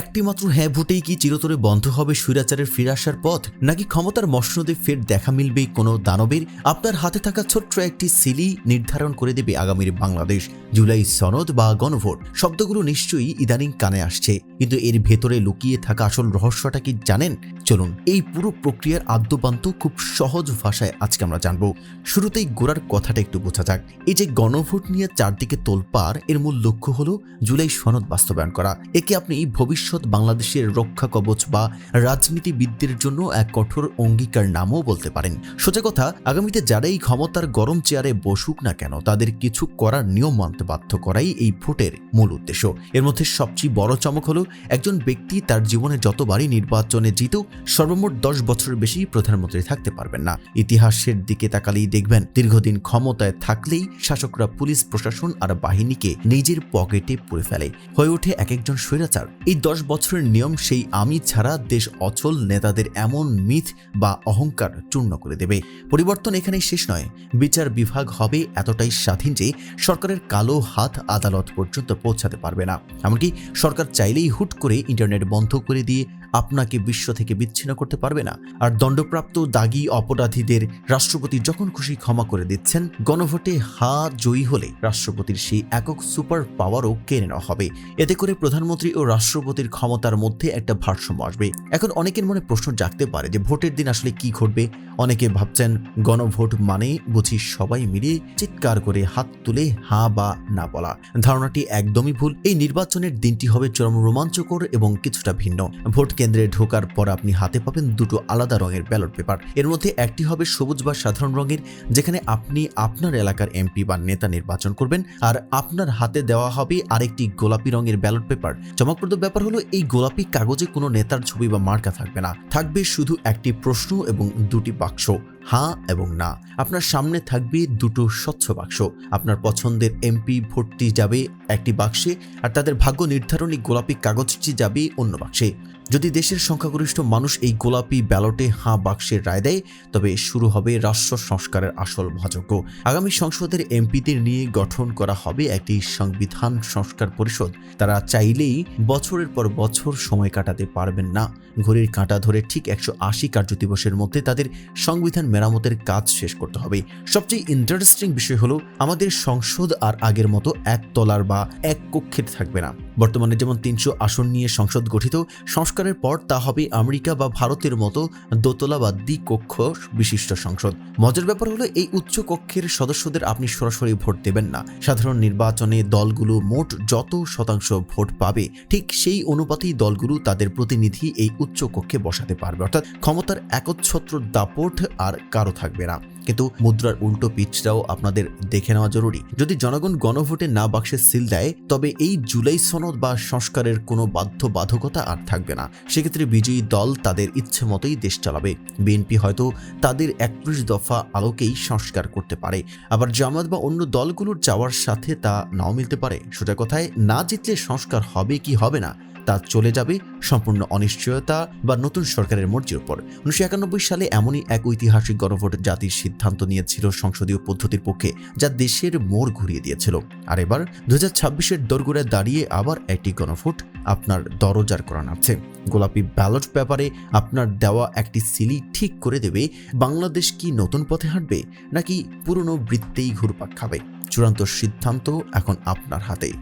একটি মাত্র হ্যাঁ ভোটেই কি চিরতরে বন্ধ হবে স্বৈরাচারের ফিরে আসার পথ? নাকি ক্ষমতার মসনদে ফের দেখা মিলবে কোনো দানবের? আপনার হাতে থাকা ছোট্ট একটি সিলি নির্ধারণ করে দেবে আগামীর বাংলাদেশ। জুলাই সনদ বা গণভোট, শব্দগুলো নিশ্চয়ই ইদানিং কানে আসছে। কিন্তু এর ভেতরে লুকিয়ে থাকা আসল রহস্যটা কি জানেন? চলুন, এই পুরো প্রক্রিয়ার আদ্যপান্ত খুব সহজ ভাষায় আজকে আমরা জানব। শুরুতেই গোড়ার কথাটা একটু বোঝা যাক। এই যে গণভোট নিয়ে চারদিকে তোলপাড়, এর মূল লক্ষ্য হলো জুলাই সনদ বাস্তবায়ন করা। একে আপনি ভবিষ্যৎ বাংলাদেশের রক্ষা কবচ বা রাজনীতিবিদদের জন্য এক কঠোর অঙ্গীকার নামও বলতে পারেন। সোজা কথা, আগামীতে যারাই ক্ষমতার গরম চেয়ারে বসুক না কেন, তাদের কিছু করার নিয়ম মানতে বাধ্য করাই এই ভোটের মূল উদ্দেশ্য। এর মধ্যে সবচেয়ে বড় চমক হলো, একজন ব্যক্তি তার জীবনে যতবারই নির্বাচনে জিতুক, সর্বমোট দশ বছরের বেশি প্রধানমন্ত্রী থাকতে পারবেন না। ইতিহাসের দিকে তাকালেই দেখবেন, দীর্ঘদিন ক্ষমতায় থাকলেই শাসকরা পুলিশ, প্রশাসন আর বাহিনীকে নিজের পকেটে পুরে ফেলে। হয়ে ওঠে এক একজন স্বৈরাচার। এই দশ বছরের নিয়ম সেই আমি ছাড়া দেশ অচল নেতাদের এমন মিথ বা অহংকার চূর্ণ করে দেবে। পরিবর্তন এখানেই শেষ নয়। বিচার বিভাগ হবে এতটাই স্বাধীন যে সরকারের কালো হাত আদালত পর্যন্ত পৌঁছাতে পারবে না। এমনকি সরকার চাইলেই হুট করে ইন্টারনেট বন্ধ করে দিয়ে আপনাকে বিশ্ব থেকে বিচ্ছিন্ন করতে পারবে না। আর দণ্ডপ্রাপ্ত দাগি অপরাধীদের রাষ্ট্রপতি যখন খুশি ক্ষমা করে দিচ্ছেন, গণভোটে হা জয়ী হলে রাষ্ট্রপতির সেই একক সুপার পাওয়ারও কেড়ে নেওয়া হবে। এতে করে প্রধানমন্ত্রী ও রাষ্ট্রপতির ক্ষমতার মধ্যে একটা ভারসাম্য আসবে। এখন অনেকের মনে প্রশ্ন জাগতে পারে যে ভোটের দিন আসলে কি ঘটবে? অনেকে ভাবছেন গণভোট মানে বুঝি সবাই মিলে চিৎকার করে হাত তুলে হা বা না বলা। ধারণাটি একদমই ভুল। এই নির্বাচনের দিনটি হবে চরম রোমাঞ্চকর এবং কিছুটা ভিন্ন। ভোট কেন্দ্রে ঢোকার পর আপনি হাতে পাবেন দুটো আলাদা রঙের ব্যালট পেপার। এর মধ্যে একটি হবে সবুজ বা সাধারণ রঙের, যেখানে আপনি আপনার এলাকার এমপি বা নেতা নির্বাচন করবেন। আর আপনার হাতে দেওয়া হবে আরেকটি গোলাপি রঙের ব্যালট পেপার। চমকপ্রদ ব্যাপার হলো এই গোলাপি কাগজে কোনো নেতার ছবি বা মার্কা থাকবে না। থাকবে শুধু একটি প্রশ্ন এবং দুটি বাক্স হ্যাঁ এবং না। আপনার সামনে থাকবে দুটো স্বচ্ছ বাক্স। আপনার পছন্দের এমপি ভর্তি যাবে একটি বাক্সে আর তাদের ভাগ্য নির্ধারণী গোলাপি কাগজটি যাবে অন্য বাক্সে। যদি দেশের সংখ্যাগরিষ্ঠ মানুষ এই গোলাপি ব্যালটে হাঁ বাক্সের রায় দেয়, তবে শুরু হবে রাষ্ট্র সংস্কারের আসল ভাজক আগামী সংসদের এমপিদের নিয়ে গঠন করা হবে একটি সংবিধান সংস্কার পরিষদ। তারা চাইলেই বছরের পর বছর সময় কাটাতে পারবেন না। ঘড়ির কাঁটা ধরে ঠিক একশো আশি কার্যদিবসের মধ্যে তাদের সংবিধান মেরামতের কাজ শেষ করতে হবে। সবচেয়ে ইন্টারেস্টিং বিষয় হলো, আমাদের সংসদ আর আগের মতো এক তলার বা এক কক্ষের থাকবে না। বর্তমানে যেমন তিনশো আসন নিয়ে সংসদ গঠিত সংস্কারের পর তা হবে আমেরিকা বা ভারতের মতো দোতলা বা দ্বিকক্ষ বিশিষ্ট সংসদ। মজার ব্যাপার হলো এই উচ্চ কক্ষের সদস্যদের আপনি সরাসরি ভোট দেবেন না। সাধারণ নির্বাচনে দলগুলো মোট যত শতাংশ ভোট পাবে, ঠিক সেই অনুপাতেই দলগুলো তাদের প্রতিনিধি এই উচ্চ কক্ষে বসাতে পারবে। অর্থাৎ ক্ষমতার একচ্ছত্র দাপট আর কারও থাকবে না। কিন্তু মুদ্রার উল্টো পিচটাও আপনাদের দেখে নেওয়া জরুরি। যদি জনগণ গণভোটে না বাক্সে সিল দেয়, তবে এই জুলাই সনদ বা সংস্কারের কোনো বাধ্যবাধকতা আর থাকবে না। সেক্ষেত্রে বিজয়ী দল তাদের ইচ্ছে মতোই দেশ চালাবে। বিএনপি হয়তো তাদের একত্রিশ দফা আলোকেই সংস্কার করতে পারে। আবার জামাত বা অন্য দলগুলোর যাওয়ার সাথে তা নাও মিলতে পারে। সোজা কথায়, না জিতলে সংস্কার হবে কি হবে না তা চলে যাবে। সম্পূর্ণ অনিশ্চয়তা বা নতুন সরকারের মর্জির উপর। উনিশশো একানব্বই সালে এমনই এক ঐতিহাসিক গণভোট জাতির সিদ্ধান্ত নিয়েছিল সংসদীয় পদ্ধতির পক্ষে, যা দেশের মোড় ঘুরিয়ে দিয়েছিল। আর এবার দু হাজার ছাব্বিশের দরগোড়ায় দাঁড়িয়ে আবার একটি গণভোট আপনার দরজার করা নামছে গোলাপি ব্যালট ব্যাপারে আপনার দেওয়া একটি সিলি ঠিক করে দেবে, বাংলাদেশ কি নতুন পথে হাঁটবে, নাকি পুরনো বৃত্তেই ঘুরপাক খাবে? চূড়ান্ত সিদ্ধান্ত এখন আপনার হাতেই